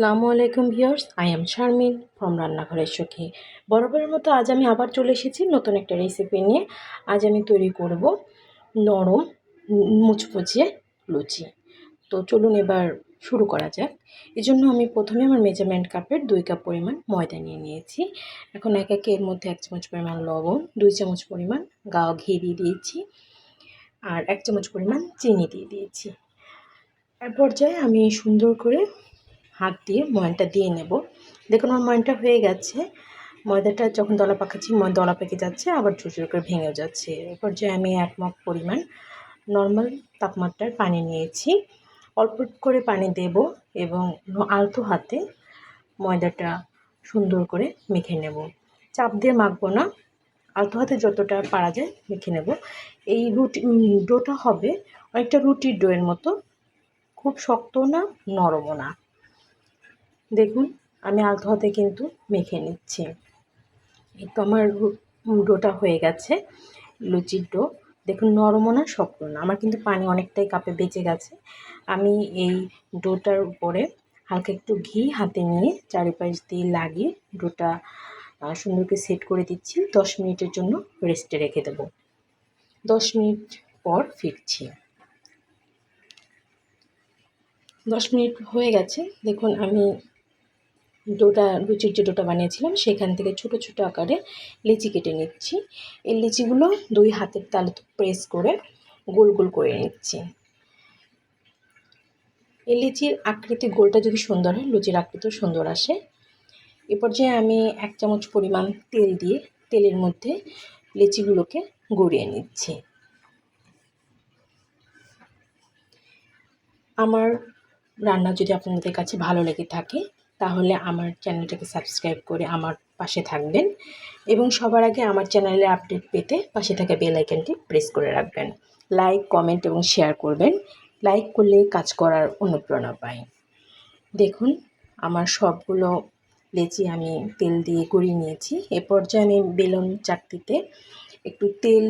আসসালামু আলাইকুম viewers, I am Sharmin from রান্নাঘরের সখী। বরাবরের মতো আজ আমি আবার চলে এসেছি নতুন একটা রেসিপি নিয়ে। আজ আমি তৈরি করব নরম মুচমুচে লুচি। তো চলুন এবার শুরু করা যাক। এই জন্য আমি প্রথমে আমার মেজারমেন্ট কাপের দুই কাপ পরিমাণ ময়দা নিয়ে নিয়েছি। এখন এক একে এর মধ্যে এক চামচ পরিমাণ লবণ, দুই চামচ পরিমাণ গাও ঘি দিয়ে দিয়েছি আর এক চামচ পরিমাণ চিনি দিয়ে দিয়েছি। এক পর্যায়ে আমি সুন্দর করে দিয়ে ময়নটা দিয়ে নেব। দেখুন আমার ময়নটা হয়ে গেছে। ময়দাটা যখন দলা পাকাচ্ছি দলা পেকে যাচ্ছে, আবার ছোটো ছোটো করে ভেঙেও যাচ্ছে। এরপর যে আমি এক মগ পরিমাণ নর্মাল তাপমাত্রার পানি নিয়েছি। অল্প করে পানি দেব এবং আলতো হাতে ময়দাটা সুন্দর করে মেখে নেব। চাপ দিয়ে মাখবো না। আলতো হাতে যতটা পারা যায় মেখে নেব। এই রুটি ডোটা হবে অনেকটা রুটির ডোয়ের মতো। খুব শক্ত না, নরমও না। দেখুন, আমি আলতো হাতে কিন্তু মেখে নিচ্ছি। এই তো আমার ডোটা হয়ে গেছে, লুচির ডো। দেখুন, নরমও না, শক্ত না। আমার কিন্তু পানি অনেকটাই কাপে বেঁচে গেছে। আমি এই ডোটার উপরে হালকা একটু ঘি হাতে নিয়ে চারিপাশ দিয়ে লাগিয়ে ডোটা সুন্দর করে সেট করে দিচ্ছি। দশ মিনিটের জন্য রেস্টে রেখে দেব। দশ মিনিট পর ফিরছি। দশ মিনিট হয়ে গেছে। দেখুন, আমি ডোটা লুচির যে ডোটা বানিয়েছিলাম। সেখান থেকে ছোট ছোট আকারে লিচি কেটে নিচ্ছি। এই লিচিগুলো দুই হাতের তালে প্রেস করে গোল গোল করে নিচ্ছি। এই লিচির আকৃতি গোলটা যদি সুন্দর হয়, লুচির আকৃতিও সুন্দর আসে। এ পর্যায়ে আমি এক চামচ পরিমাণ তেল দিয়ে তেলের মধ্যে লিচিগুলোকে গড়িয়ে নিচ্ছি। আমার রান্না যদি আপনাদের কাছে ভালো লেগে থাকে তাহলে আমার চ্যানেলটাকে সাবস্ক্রাইব করে আমার পাশে থাকবেন এবং সবার আগে আমার চ্যানেলের আপডেট পেতে পাশে থাকা বেল প্রেস করে রাখবেন। লাইক, কমেন্ট এবং শেয়ার করবেন। লাইক করলে কাজ করার অনুপ্রেরণা পাই। দেখুন, আমার সবগুলো লেচি আমি তেল দিয়ে গড়িয়ে নিয়েছি। এ পর্যায়ে আমি বেলুন চাকতিতে একটু তেল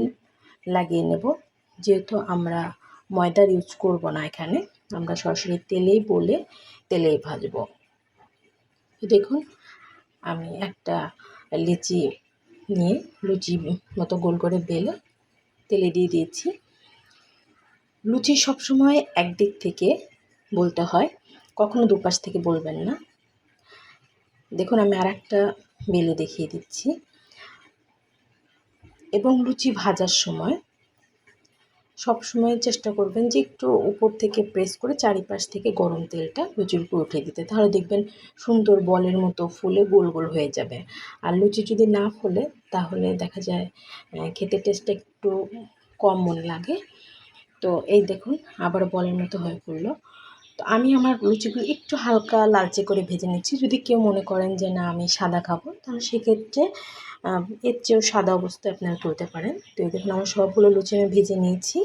লাগিয়ে নেব। যেহেতু আমরা ময়দার ইউজ করব না এখানে, আমরা সরাসরি তেলেই বলে তেলেই ভাজবো। দেখুন। আমি একটা লিচি নিয়ে লুচি মতো গোল করে বেলে তেলে দিয়ে দিয়েছি। লুচি সবসময় একদিক থেকে বলতে হয়, কখনো দুপাশ থেকে বলবেন না। দেখুন, আমি আর একটা বেলে দেখিয়ে দিচ্ছি। এবং লুচি ভাজার সময় সব সময় চেষ্টা করবেন যে একটু উপর থেকে প্রেস করে চারিপাশ থেকে গরম তেলটা লুচির উপর উঠিয়ে দিতে। তাহলে দেখবেন সুন্দর বলের মতো ফুলে গোল গোল হয়ে যাবে। আর লুচি যদি না ফুলে, তাহলে দেখা যায় খেতে টেস্টটা একটু কম মনে লাগে। তো এই দেখুন আবার বলের মতো হয়ে পড়ল। তো আমি আমার লুচিগুলো একটু হালকা লালচে করে ভেজে নিচ্ছি। যদি কেউ মনে করেন যে, না, আমি সাদা খাব, তাহলে সেক্ষেত্রে এর চেয়েও সাদা অবস্থা আপনারা তুলতে পারেন। তো দেখুন, আমার সবগুলো লুচি আমি ভেজে নিয়েছি।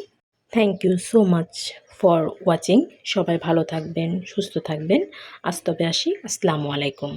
Thank you so much for watching সবাই ভালো থাকবেন, সুস্থ থাকবেন। আজ তবে আসি। আসসালামু আলাইকুম।